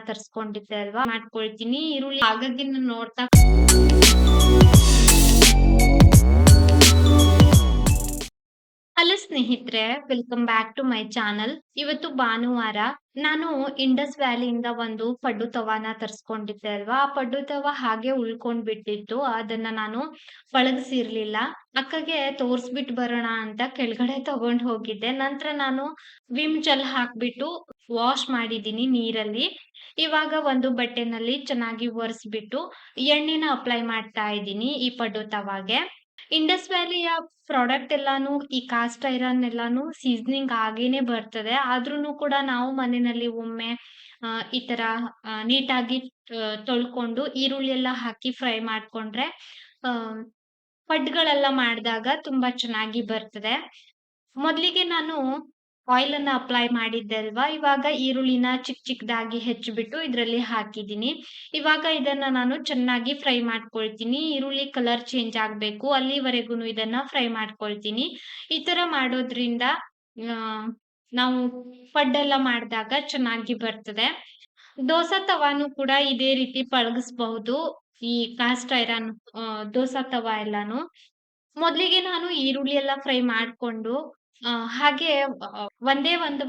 ತರ್ಸ್ಕೊಂಡಿದ್ದೆ ಅಲ್ವಾ? ಮಾಡ್ಕೊಳ್ತೀನಿ. ಈರುಳ್ಳಿ ಹಾಗಾಗಿ ನೋಡ್ತಾ ಹಲೋ ಸ್ನೇಹಿತರೆ welcome back to my channel ಇವತ್ತು ಭಾನುವಾರ ನಾನು ಇಂಡಸ್ ವ್ಯಾಲಿಯಿಂದ ಒಂದು ಪಡ್ಡು ತವಾನ ತರಿಸ್ಕೊಂಡಿದ್ದೆ ಅಲ್ವಾ? ಆ ಪಡ್ಡು ತವ ಹಾಗೆ ಉಳ್ಕೊಂಡ್ ಬಿಟ್ಟಿತ್ತು. ಅದನ್ನ ನಾನು ಪಳಗಿಸಿರ್ಲಿಲ್ಲ. ಅಕ್ಕಗೆ ತೋರ್ಸ್ಬಿಟ್ ಬರೋಣ ಅಂತ ಕೆಳಗಡೆ ತಗೊಂಡ್ ಹೋಗಿದ್ದೆ. ನಂತರ ನಾನು ವಿಮ್ ಜೆಲ್ ಹಾಕ್ಬಿಟ್ಟು ವಾಶ್ ಮಾಡಿದ್ದೀನಿ ನೀರಲ್ಲಿ. ಇವಾಗ ಒಂದು ಬಟ್ಟೆನಲ್ಲಿ ಚೆನ್ನಾಗಿ ಒರೆಸ್ಬಿಟ್ಟು ಎಣ್ಣೆನ ಅಪ್ಲೈ ಮಾಡ್ತಾ ಇದ್ದೀನಿ ಈ ಪಡ್ಡು ತವಾಗೆ ಇಂಡಸ್ ವ್ಯಾಲಿಯ ಪ್ರಾಡಕ್ಟ್ ಎಲ್ಲಾನು, ಈ ಕಾಸ್ಟ್ ಐರನ್ ಎಲ್ಲಾನು ಸೀಸನಿಂಗ್ ಆಗೇನೆ ಬರ್ತದೆ. ಆದ್ರೂ ಕೂಡ ನಾವು ಮನೆಯಲ್ಲಿ ಒಮ್ಮೆ ಈ ತರ ನೀಟಾಗಿ ತೊಳ್ಕೊಂಡು ಈರುಳ್ಳಿ ಎಲ್ಲ ಹಾಕಿ ಫ್ರೈ ಮಾಡ್ಕೊಂಡ್ರೆ ಪಡ್ಗಳೆಲ್ಲ ಮಾಡಿದಾಗ ತುಂಬಾ ಚೆನ್ನಾಗಿ ಬರ್ತದೆ. ಮೊದಲಿಗೆ ನಾನು ಆಯಿಲ್ ಅನ್ನ ಅಪ್ಲೈ ಮಾಡಿದ್ದೆ ಅಲ್ವಾ? ಇವಾಗ ಈರುಳ್ಳಿನ ಚಿಕ್ಕ ಚಿಕ್ಕದಾಗಿ ಹೆಚ್ಚಿಬಿಟ್ಟು ಇದರಲ್ಲಿ ಹಾಕಿದ್ದೀನಿ. ಇವಾಗ ಇದನ್ನ ನಾನು ಚೆನ್ನಾಗಿ ಫ್ರೈ ಮಾಡ್ಕೊಳ್ತೀನಿ. ಈರುಳ್ಳಿ ಕಲರ್ ಚೇಂಜ್ ಆಗಬೇಕು. ಅಲ್ಲಿವರೆಗೂ ಇದನ್ನ ಫ್ರೈ ಮಾಡ್ಕೊಳ್ತೀನಿ. ಈ ತರ ಮಾಡೋದ್ರಿಂದ ನಾವು ಪಡ್ಡೆಲ್ಲ ಮಾಡಿದಾಗ ಚೆನ್ನಾಗಿ ಬರ್ತದೆ. ದೋಸಾ ತವಾನು ಕೂಡ ಇದೇ ರೀತಿ ಪಳಗಿಸಬಹುದು. ಈ ಕಾಸ್ಟ್ ಐರನ್ ದೋಸಾ ತವಾ ಎಲ್ಲಾನು. ಮೊದಲಿಗೆ ನಾನು ಈರುಳ್ಳಿ ಎಲ್ಲ ಫ್ರೈ ಮಾಡ್ಕೊಂಡು ಆ, ಹಾಗೆ ಒಂದೇ ಒಂದು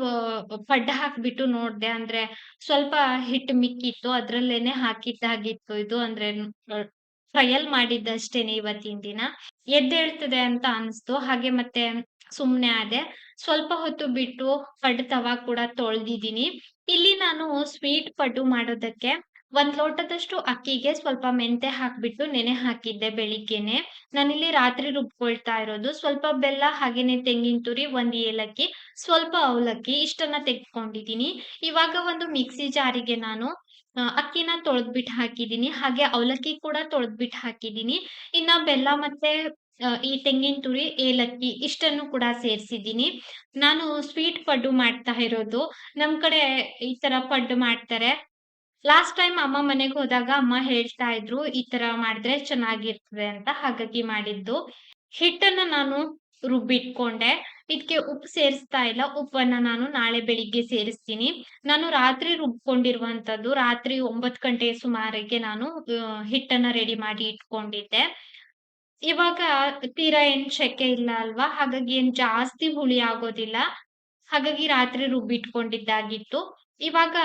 ಪಡ್ಡ ಹಾಕ್ಬಿಟ್ಟು ನೋಡ್ದೆ ಅಂದ್ರೆ ಸ್ವಲ್ಪ ಹಿಟ್ಟು ಮಿಕ್ಕಿತ್ತು ಅದ್ರಲ್ಲೇನೆ ಹಾಕಿದ್ದಾಗಿತ್ತು. ಇದು ಅಂದ್ರೆ ಟ್ರಯಲ್ ಮಾಡಿದ್ದಷ್ಟೇನೆ ಇವತ್ತಿನ ದಿನ. ಎದ್ದೇಳ್ತದೆ ಅಂತ ಅನ್ಸ್ತು. ಹಾಗೆ ಮತ್ತೆ ಸುಮ್ನೆ ಆದೆ. ಸ್ವಲ್ಪ ಹೊತ್ತು ಬಿಟ್ಟು ಪಡ್ಡು ತವಾ ಕೂಡ ತೊಳ್ದಿದ್ದೀನಿ. ಇಲ್ಲಿ ನಾನು ಸ್ವೀಟ್ ಪಡ್ಡು ಮಾಡೋದಕ್ಕೆ ಒಂದ್ ಲೋಟದಷ್ಟು ಅಕ್ಕಿಗೆ ಸ್ವಲ್ಪ ಮೆಂತೆ ಹಾಕ್ಬಿಟ್ಟು ನೆನೆ ಹಾಕಿದ್ದೆ ಬೆಳಿಗ್ಗೆನೆ. ನಾನಿಲ್ಲಿ ರಾತ್ರಿ ರುಬ್ಕೊಳ್ತಾ ಇರೋದು. ಸ್ವಲ್ಪ ಬೆಲ್ಲ ಹಾಗೇನೆ ತೆಂಗಿನ ತುರಿ, ಒಂದ್ ಏಲಕ್ಕಿ, ಸ್ವಲ್ಪ ಅವಲಕ್ಕಿ ಇಷ್ಟನ್ನ ತೆಗೆದುಕೊಂಡಿದ್ದೀನಿ ಇವಾಗ ಒಂದು ಮಿಕ್ಸಿ ಜಾರಿಗೆ ನಾನು ಅಕ್ಕಿನ ತೊಳೆದ್ಬಿಟ್ಟು ಹಾಕಿದ್ದೀನಿ ಹಾಗೆ ಅವಲಕ್ಕಿ ಕೂಡ ತೊಳೆದ್ಬಿಟ್ಟು ಹಾಕಿದ್ದೀನಿ ಇನ್ನ ಬೆಲ್ಲ ಮತ್ತೆ ಈ ತೆಂಗಿನ ತುರಿ, ಏಲಕ್ಕಿ ಇಷ್ಟನ್ನು ಕೂಡ ಸೇರಿಸಿದ್ದೀನಿ ನಾನು ಸ್ವೀಟ್ ಪಡ್ಡು ಮಾಡ್ತಾ ಇರೋದು. ನಮ್ ಕಡೆ ಈ ತರ ಪಡ್ಡು ಮಾಡ್ತಾರೆ. ಲಾಸ್ಟ್ ಟೈಮ್ ಅಮ್ಮ ಮನೆಗೆ ಹೋದಾಗ ಅಮ್ಮ ಹೇಳ್ತಾ ಇದ್ರು, ಈ ತರ ಮಾಡಿದ್ರೆ ಚೆನ್ನಾಗಿರ್ತದೆ ಅಂತ ಹಾಗಾಗಿ ಮಾಡಿದ್ದು. ಹಿಟ್ಟನ್ನ ನಾನು ರುಬ್ಬಿಟ್ಕೊಂಡೆ. ಇದಕ್ಕೆ ಉಪ್ಪು ಸೇರಿಸ್ತಾ ಇಲ್ಲ. ಉಪ್ಪನ್ನ ನಾನು ನಾಳೆ ಬೆಳಿಗ್ಗೆ ಸೇರಿಸ್ತೀನಿ. ನಾನು ರಾತ್ರಿ ರುಬ್ಕೊಂಡಿರುವಂತದ್ದು ರಾತ್ರಿ ಒಂಬತ್ ಗಂಟೆ ಸುಮಾರಿಗೆ ನಾನು ಹಿಟ್ಟನ್ನ ರೆಡಿ ಮಾಡಿ ಇಟ್ಕೊಂಡಿದ್ದೆ. ಇವಾಗ ತೀರಾ ಏನ್ ಶೆಕೆ ಇಲ್ಲ ಅಲ್ವಾ? ಹಾಗಾಗಿ ಏನ್ ಜಾಸ್ತಿ ಹುಳಿ ಆಗೋದಿಲ್ಲ. ಹಾಗಾಗಿ ರಾತ್ರಿ ರುಬ್ಬಿಟ್ಕೊಂಡಿದ್ದಾಗಿತ್ತು. ಇವಾಗ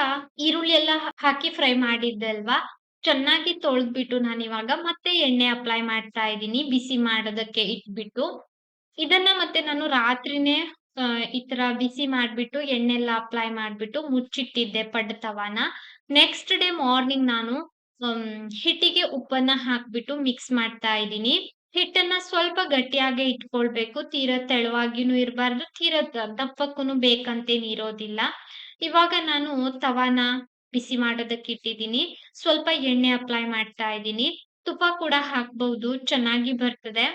ಈರುಳ್ಳಿ ಎಲ್ಲ ಹಾಕಿ ಫ್ರೈ ಮಾಡಿದ್ದೆ ಅಲ್ವಾ? ಚೆನ್ನಾಗಿ ತೊಳೆದ್ಬಿಟ್ಟು ನಾನು ಇವಾಗ ಮತ್ತೆ ಎಣ್ಣೆ ಅಪ್ಲೈ ಮಾಡ್ತಾ ಇದ್ದೀನಿ, ಬಿಸಿ ಮಾಡೋದಕ್ಕೆ ಇಟ್ಬಿಟ್ಟು. ಇದನ್ನ ಮತ್ತೆ ನಾನು ರಾತ್ರಿನೇ ಈ ತರ ಬಿಸಿ ಮಾಡ್ಬಿಟ್ಟು ಎಣ್ಣೆ ಎಲ್ಲ ಅಪ್ಲೈ ಮಾಡ್ಬಿಟ್ಟು ಮುಚ್ಚಿಟ್ಟಿದ್ದೆ ಪಡ್ತವಾನ. ತವಾನ ನೆಕ್ಸ್ಟ್ ಡೇ ಮಾರ್ನಿಂಗ್ ನಾನು ಹಿಟ್ಟಿಗೆ ಉಪ್ಪನ್ನ ಹಾಕ್ಬಿಟ್ಟು ಮಿಕ್ಸ್ ಮಾಡ್ತಾ ಇದ್ದೀನಿ. ಹಿಟ್ಟನ್ನ ಸ್ವಲ್ಪ ಗಟ್ಟಿಯಾಗೆ ಇಟ್ಕೊಳ್ಬೇಕು. ತೀರ ತೆಳುವಾಗಿನೂ ಇರಬಾರ್ದು, ತೀರ ದಪ್ಪಕ್ಕೂ ಬೇಕಂತೇನು ಇರೋದಿಲ್ಲ ಇವಾಗ ನಾನು ತವಾನ ಬಿಸಿ ಮಾಡೋದಕ್ಕೆ ಇಟ್ಟಿದ್ದೀನಿ. ಸ್ವಲ್ಪ ಎಣ್ಣೆ ಅಪ್ಲೈ ಮಾಡ್ತಾ ಇದ್ದೀನಿ. ತುಪ್ಪ ಕೂಡ ಹಾಕ್ಬಹುದು ಚೆನ್ನಾಗಿ ಬರ್ತದೆ.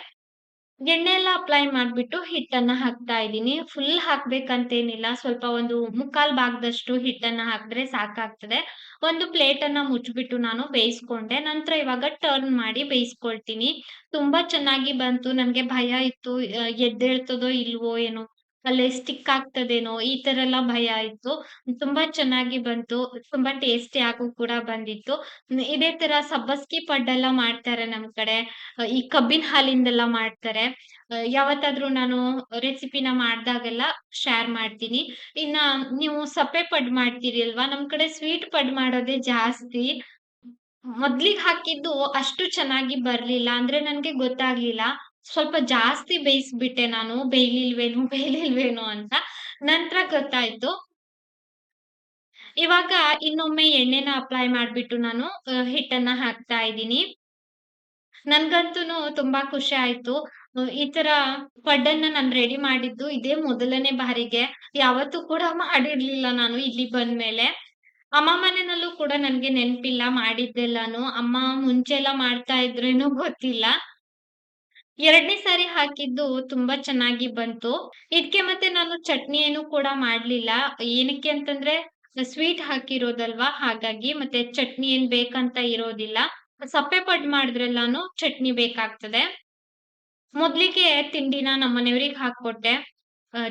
ಎಣ್ಣೆ ಎಲ್ಲ ಅಪ್ಲೈ ಮಾಡ್ಬಿಟ್ಟು ಹಿಟ್ಟನ್ನ ಹಾಕ್ತಾ ಇದ್ದೀನಿ. ಫುಲ್ ಹಾಕ್ಬೇಕಂತೇನಿಲ್ಲ. ಸ್ವಲ್ಪ ಒಂದು ಮುಕ್ಕಾಲ್ ಭಾಗದಷ್ಟು ಹಿಟ್ಟನ್ನ ಹಾಕಿದ್ರೆ ಸಾಕಾಗ್ತದೆ. ಒಂದು ಪ್ಲೇಟ್ ಅನ್ನ ಮುಚ್ಚಿಬಿಟ್ಟು ನಾನು ಬೇಯಿಸ್ಕೊಂಡೆ. ನಂತರ ಇವಾಗ ಟರ್ನ್ ಮಾಡಿ ಬೇಯಿಸ್ಕೊಳ್ತೀನಿ. ತುಂಬಾ ಚೆನ್ನಾಗಿ ಬಂತು. ನನ್ಗೆ ಭಯ ಇತ್ತು. ಎದ್ದೇಳ್ತದೋ ಇಲ್ವೋ ಏನೋ ಅಲ್ಲೇ ಸ್ಟಿಕ್ ಆಗ್ತದೇನೋ ಈ ತರ ಎಲ್ಲ ಭಯ ಆಯ್ತು ತುಂಬಾ ಚೆನ್ನಾಗಿ ಬಂತು. ತುಂಬಾ ಟೇಸ್ಟಿ ಆಗು ಕೂಡ ಬಂದಿತ್ತು. ಇದೇ ತರ ಸಬ್ಬಸ್ಗಿ ಪಡ್ಡೆಲ್ಲ ಮಾಡ್ತಾರೆ ನಮ್ ಕಡೆ. ಈ ಕಬ್ಬಿನ ಹಾಲಿಂದೆಲ್ಲ ಮಾಡ್ತಾರೆ. ಯಾವತ್ತಾದ್ರೂ ನಾನು ರೆಸಿಪಿನ ಮಾಡ್ದಾಗೆಲ್ಲ ಶೇರ್ ಮಾಡ್ತೀನಿ. ಇನ್ನ ನೀವು ಸಪ್ಪೆ ಪಡ್ ಮಾಡ್ತೀರಿ ಅಲ್ವಾ? ನಮ್ ಕಡೆ ಸ್ವೀಟ್ ಪಡ್ ಮಾಡೋದೇ ಜಾಸ್ತಿ. ಮೊದ್ಲಿಗೆ ಹಾಕಿದ್ದು ಅಷ್ಟು ಚೆನ್ನಾಗಿ ಬರ್ಲಿಲ್ಲ. ಅಂದ್ರೆ ನನ್ಗೆ ಗೊತ್ತಾಗ್ಲಿಲ್ಲ. ಸ್ವಲ್ಪ ಜಾಸ್ತಿ ಬೇಯಿಸ್ಬಿಟ್ಟೆ ನಾನು ಬೇಯಿಲ್ವೇನು ಬೇಯ್ಲಿಲ್ವೇನೋ ಅಂತ ನಂತರ ಗೊತ್ತಾಯ್ತು. ಇವಾಗ ಇನ್ನೊಮ್ಮೆ ಎಣ್ಣೆನ ಅಪ್ಲೈ ಮಾಡ್ಬಿಟ್ಟು ನಾನು ಹಿಟ್ಟನ್ನ ಹಾಕ್ತಾ ಇದ್ದೀನಿ. ನನ್ಗಂತೂ ತುಂಬಾ ಖುಷಿ ಆಯ್ತು. ಈ ತರ ಪಡ್ಡನ್ನ ನಾನು ರೆಡಿ ಮಾಡಿದ್ದು ಇದೇ ಮೊದಲನೇ ಬಾರಿಗೆ. ಯಾವತ್ತೂ ಕೂಡ ಮಾಡಿರ್ಲಿಲ್ಲ ನಾನು ಇಲ್ಲಿ ಬಂದ್ಮೇಲೆ. ಅಮ್ಮ ಮನೆಯಲ್ಲೂ ಕೂಡ ನನ್ಗೆ ನೆನ್ಪಿಲ್ಲ ಮಾಡಿದ್ದೆಲ್ಲಾನು ಅಮ್ಮ ಮುಂಚೆ ಎಲ್ಲ ಮಾಡ್ತಾ ಇದ್ರೇನೋ ಗೊತ್ತಿಲ್ಲ. ಎರಡನೇ ಸಾರಿ ಹಾಕಿದ್ದು ತುಂಬಾ ಚೆನ್ನಾಗಿ ಬಂತು. ಇದಕ್ಕೆ ಮತ್ತೆ ನಾನು ಚಟ್ನಿ ಏನು ಕೂಡ ಮಾಡ್ಲಿಲ್ಲ. ಏನಕ್ಕೆ ಅಂತಂದ್ರೆ ಸ್ವೀಟ್ ಹಾಕಿರೋದಲ್ವಾ? ಹಾಗಾಗಿ ಮತ್ತೆ ಚಟ್ನಿ ಏನ್ ಬೇಕಂತ ಇರೋದಿಲ್ಲ. ಸಪ್ಪೆ ಪಡ್ ಮಾಡಿದ್ರೆಲ್ಲಾನು ಚಟ್ನಿ ಬೇಕಾಗ್ತದೆ. ಮೊದ್ಲಿಗೆ ತಿಂಡಿನ ನಮ್ಮ ಮನೆಯವ್ರಿಗೆ ಹಾಕೊಟ್ಟೆ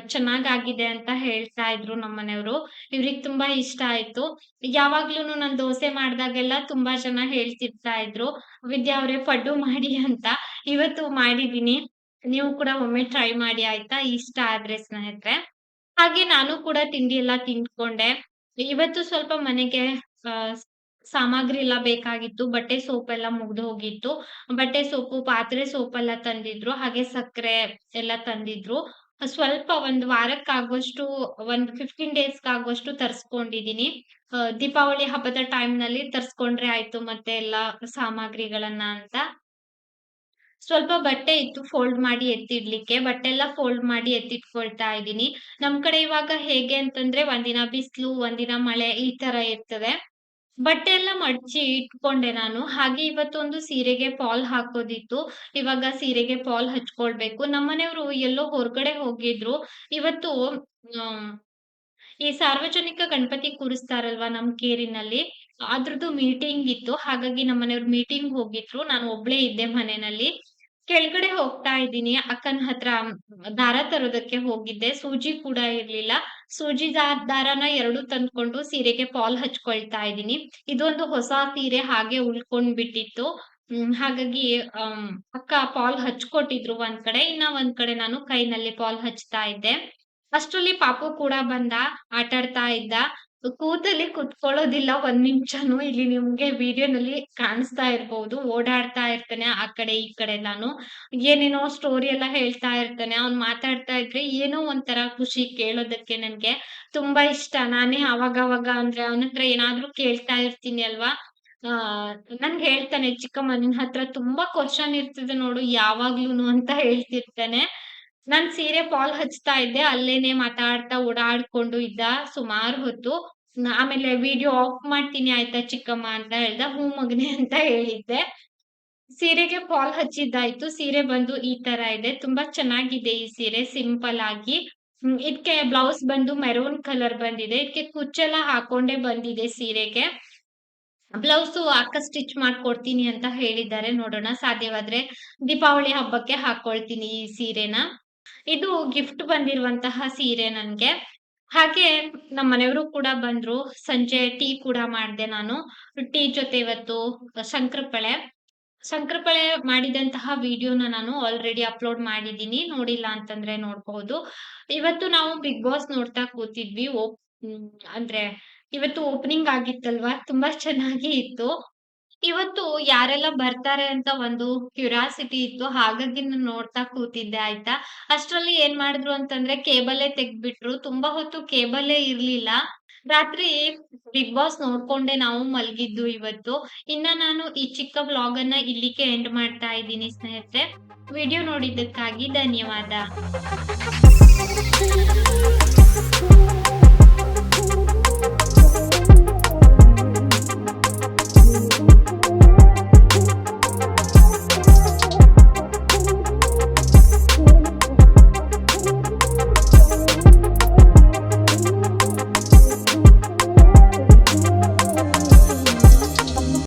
ಚೆನ್ನಾಗಾಗಿದೆ ಅಂತ ಹೇಳ್ತಾ ಇದ್ರು ನಮ್ಮನೆಯವ್ರು. ಇವ್ರಿಗೆ ತುಂಬಾ ಇಷ್ಟ ಆಯ್ತು. ಯಾವಾಗ್ಲೂನು ನಾನ್ ದೋಸೆ ಮಾಡ್ದಾಗೆಲ್ಲ ತುಂಬಾ ಜನ ಹೇಳ್ತಿರ್ತಾ ಇದ್ರು, "ವಿದ್ಯಾ ಅವ್ರೆ ಪಡ್ಡು ಮಾಡಿ" ಅಂತ. ಇವತ್ತು ಮಾಡಿದೀನಿ. ನೀವು ಕೂಡ ಒಮ್ಮೆ ಟ್ರೈ ಮಾಡಿ ಆಯ್ತಾ? ಇಷ್ಟ ಆದ್ರೆ ಸ್ನೇಹಿತರೆ. ಹಾಗೆ ನಾನು ಕೂಡ ತಿಂಡಿ ಎಲ್ಲ ತಿನ್ಕೊಂಡೆ ಇವತ್ತು ಸ್ವಲ್ಪ ಮನೆಗೆ ಸಾಮಗ್ರಿ ಎಲ್ಲ ಬೇಕಾಗಿತ್ತು. ಬಟ್ಟೆ ಸೋಪ್ ಎಲ್ಲ ಮುಗ್ದು ಹೋಗಿತ್ತು. ಬಟ್ಟೆ ಸೋಪು, ಪಾತ್ರೆ ಸೋಪ್ ಎಲ್ಲ ತಂದಿದ್ರು. ಹಾಗೆ ಸಕ್ಕರೆ ಎಲ್ಲ ತಂದಿದ್ರು. ಸ್ವಲ್ಪ ಒಂದು ವಾರಕ್ಕಾಗುವಷ್ಟು ಒಂದು 15 ಡೇಸ್‌ಗಾಗುವಷ್ಟು ತರ್ಸ್ಕೊಂಡಿದೀನಿ. ದೀಪಾವಳಿ ಹಬ್ಬದ ಟೈಮ್ನಲ್ಲಿ ತರ್ಸ್ಕೊಂಡ್ರೆ ಆಯ್ತು ಮತ್ತೆ ಎಲ್ಲಾ ಸಾಮಗ್ರಿಗಳನ್ನ ಅಂತ. ಸ್ವಲ್ಪ ಬಟ್ಟೆ ಇತ್ತು ಫೋಲ್ಡ್ ಮಾಡಿ ಎತ್ತಿಡ್ಲಿಕ್ಕೆ. ಬಟ್ಟೆ ಎಲ್ಲ ಫೋಲ್ಡ್ ಮಾಡಿ ಎತ್ತಿಟ್ಕೊಳ್ತಾ ಇದ್ದೀನಿ. ನಮ್ ಕಡೆ ಇವಾಗ ಹೇಗೆ ಅಂತಂದ್ರೆ ಒಂದಿನ ಬಿಸಿಲು ಒಂದಿನ ಮಳೆ ಈ ತರ ಇರ್ತದೆ. ಬಟ್ಟೆ ಎಲ್ಲ ಮಡ್ಚಿ ಇಟ್ಕೊಂಡೆ ನಾನು. ಹಾಗೆ ಇವತ್ತೊಂದು ಸೀರೆಗೆ ಪಾಲ್ ಹಾಕೋದಿತ್ತು. ಇವಾಗ ಸೀರೆಗೆ ಪಾಲ್ ಹಚ್ಕೊಳ್ಬೇಕು. ನಮ್ಮನೆಯವರು ಎಲ್ಲೋ ಹೊರಗಡೆ ಹೋಗಿದ್ರು. ಇವತ್ತು ಈ ಸಾರ್ವಜನಿಕ ಗಣಪತಿ ಕೂರಿಸ್ತಾರಲ್ವಾ ನಮ್ ಕೇರಿನಲ್ಲಿ, ಅದ್ರದ್ದು ಮೀಟಿಂಗ್ ಇತ್ತು. ಹಾಗಾಗಿ ನಮ್ಮನೆಯವ್ರು ಮೀಟಿಂಗ್ ಹೋಗಿದ್ರು. ನಾನು ಒಬ್ಳೇ ಇದ್ದೆ ಮನೆನಲ್ಲಿ. ಕೆಳಗಡೆ ಹೋಗ್ತಾ ಇದ್ದೀನಿ. ಅಕ್ಕನ ಹತ್ರ ದಾರ ತರೋದಕ್ಕೆ ಹೋಗಿದ್ದೆ. ಸೂಜಿ ಕೂಡ ಇರ್ಲಿಲ್ಲ. ಸೂಜಿ ದಾರನ ಎರಡು ತಂದ್ಕೊಂಡು ಸೀರೆಗೆ ಪಾಲ್ ಹಚ್ಕೊಳ್ತಾ ಇದ್ದೀನಿ. ಇದೊಂದು ಹೊಸ ಸೀರೆ ಹಾಗೆ ಉಳ್ಕೊಂಡ್ ಬಿಟ್ಟಿತ್ತು. ಹಾಗಾಗಿ ಅಕ್ಕ ಪಾಲ್ ಹಚ್ಕೊಟ್ಟಿದ್ರು ಒಂದ್ ಕಡೆ. ಇನ್ನ ಒಂದ್ ಕಡೆ ನಾನು ಕೈನಲ್ಲಿ ಪಾಲ್ ಹಚ್ತಾ ಇದ್ದೆ. ಅಷ್ಟ್ರಲ್ಲಿ ಪಾಪು ಕೂಡ ಬಂದ, ಆಟಾಡ್ತಾ ಇದ್ದ. ಕೂತಲ್ಲಿ ಕುತ್ಕೊಳ್ಳೋದಿಲ್ಲ ಒಂದ್ ನಿಮಿಷನು ಇಲ್ಲಿ ನಿಮ್ಗೆ ವಿಡಿಯೋನಲ್ಲಿ ಕಾಣಿಸ್ತಾ ಇರ್ಬೋದು ಓಡಾಡ್ತಾ ಇರ್ತಾನೆ ಆ ಕಡೆ ಈ ಕಡೆ ಎಲ್ಲಾನು. ಏನೇನೋ ಸ್ಟೋರಿ ಎಲ್ಲ ಹೇಳ್ತಾ ಇರ್ತಾನೆ. ಅವ್ನ್ ಮಾತಾಡ್ತಾ ಇದ್ರೆ ಏನೋ ಒಂಥರ ಖುಷಿ ಕೇಳೋದಕ್ಕೆ ನನ್ಗೆ. ತುಂಬಾ ಇಷ್ಟ. ನಾನೇ ಅವಾಗವಾಗ ಅಂದ್ರೆ ಅವನ ಹತ್ರ ಏನಾದ್ರೂ ಕೇಳ್ತಾ ಇರ್ತೀನಿ ಅಲ್ವಾ? ಆ ನನ್ಗೆ ಹೇಳ್ತಾನೆ, "ಚಿಕ್ಕಮ್ಮ ನಿನ್ ಹತ್ರ ತುಂಬಾ ಕ್ವಶನ್ ಇರ್ತದೆ ನೋಡು ಯಾವಾಗ್ಲೂನು" ಅಂತ ಹೇಳ್ತಿರ್ತಾನೆ. ನಾನ್ ಸೀರೆ ಫಾಲ್ ಹಚ್ತಾ ಇದ್ದೆ. ಅಲ್ಲೇನೆ ಮಾತಾಡ್ತಾ ಓಡಾಡ್ಕೊಂಡು ಇದ್ದ ಸುಮಾರು ಹೊತ್ತು. ಆಮೇಲೆ "ವಿಡಿಯೋ ಆಫ್ ಮಾಡ್ತೀನಿ ಆಯ್ತಾ ಚಿಕ್ಕಮ್ಮ" ಅಂತ ಹೇಳ್ದ. ಹೂ ಮಗ್ನೆ ಅಂತ ಹೇಳಿದ್ದೆ. ಸೀರೆಗೆ ಫಾಲ್ ಹಚ್ಚಿದ್ದಾಯ್ತು. ಸೀರೆ ಬಂದು ಈ ತರ ಇದೆ. ತುಂಬಾ ಚೆನ್ನಾಗಿದೆ ಈ ಸೀರೆ ಸಿಂಪಲ್ ಆಗಿ. ಇದಕ್ಕೆ ಇದ್ಕೆ ಬ್ಲೌಸ್ ಬಂದು ಮೆರೂನ್ ಕಲರ್ ಬಂದಿದೆ. ಇದಕ್ಕೆ ಕುಚ್ಚೆಲ್ಲ ಹಾಕೊಂಡೆ ಬಂದಿದೆ ಸೀರೆಗೆ. ಬ್ಲೌಸ್ ಅಕ್ಕ ಸ್ಟಿಚ್ ಮಾಡ್ಕೊಡ್ತೀನಿ ಅಂತ ಹೇಳಿದ್ದಾರೆ. ನೋಡೋಣ, ಸಾಧ್ಯವಾದ್ರೆ ದೀಪಾವಳಿ ಹಬ್ಬಕ್ಕೆ ಹಾಕೊಳ್ತೀನಿ ಈ ಸೀರೆನ. ಇದು ಗಿಫ್ಟ್ ಬಂದಿರುವಂತಹ ಸೀರೆ ನನ್ಗೆ. ಹಾಗೆ ನಮ್ಮ ಮನೆಯವರು ಕೂಡ ಬಂದ್ರು. ಸಂಜೆ ಟೀ ಕೂಡ ಮಾಡ್ದೆ ನಾನು. ಟೀ ಜೊತೆ ಇವತ್ತು ಶಂಕರಪಳೆ. ಶಂಕರಪಳೆ ಮಾಡಿದಂತಹ ವಿಡಿಯೋನ ನಾನು ಆಲ್ರೆಡಿ ಅಪ್‌ಲೋಡ್ ಮಾಡಿದ್ದೀನಿ. ನೋಡಿಲ್ಲ ಅಂತಂದ್ರೆ ನೋಡ್ಬಹುದು. ಇವತ್ತು ನಾವು ಬಿಗ್ ಬಾಸ್ ನೋಡ್ತಾ ಕೂತಿದ್ವಿ. ಓಪ್ ಅಂದ್ರೆ ಇವತ್ತು ಓಪನಿಂಗ್ ಆಗಿತ್ತಲ್ವಾ? ತುಂಬಾ ಚೆನ್ನಾಗಿ ಇತ್ತು. ಇವತ್ತು ಯಾರೆಲ್ಲ ಬರ್ತಾರೆ ಅಂತ ಒಂದು ಕ್ಯೂರಿಯಾಸಿಟಿ ಇತ್ತು. ಹಾಗಾಗಿ ನಾನು ನೋಡ್ತಾ ಕೂತಿದ್ದೆ, ಆಯ್ತಾ. ಅಷ್ಟರಲ್ಲಿ ಏನ್ ಮಾಡಿದ್ರು ಅಂತಂದ್ರೆ ಕೇಬಲೇ ತೆಗ್ದ್ಬಿಟ್ರು. ತುಂಬಾ ಹೊತ್ತು ಕೇಬಲೇ ಇರ್ಲಿಲ್ಲ. ರಾತ್ರಿ ಬಿಗ್ ಬಾಸ್ ನೋಡ್ಕೊಂಡೆ ನಾವು ಮಲಗಿದ್ದು ಇವತ್ತು. ಇನ್ನ ನಾನು ಈ ಚಿಕ್ಕ ಬ್ಲಾಗ್ ಅನ್ನ ಇಲ್ಲಿಗೆ ಎಂಡ್ ಮಾಡ್ತಾ ಇದ್ದೀನಿ, ಸ್ನೇಹಿತರೆ. ವಿಡಿಯೋ ನೋಡಿದ್ದಕ್ಕಾಗಿ ಧನ್ಯವಾದ.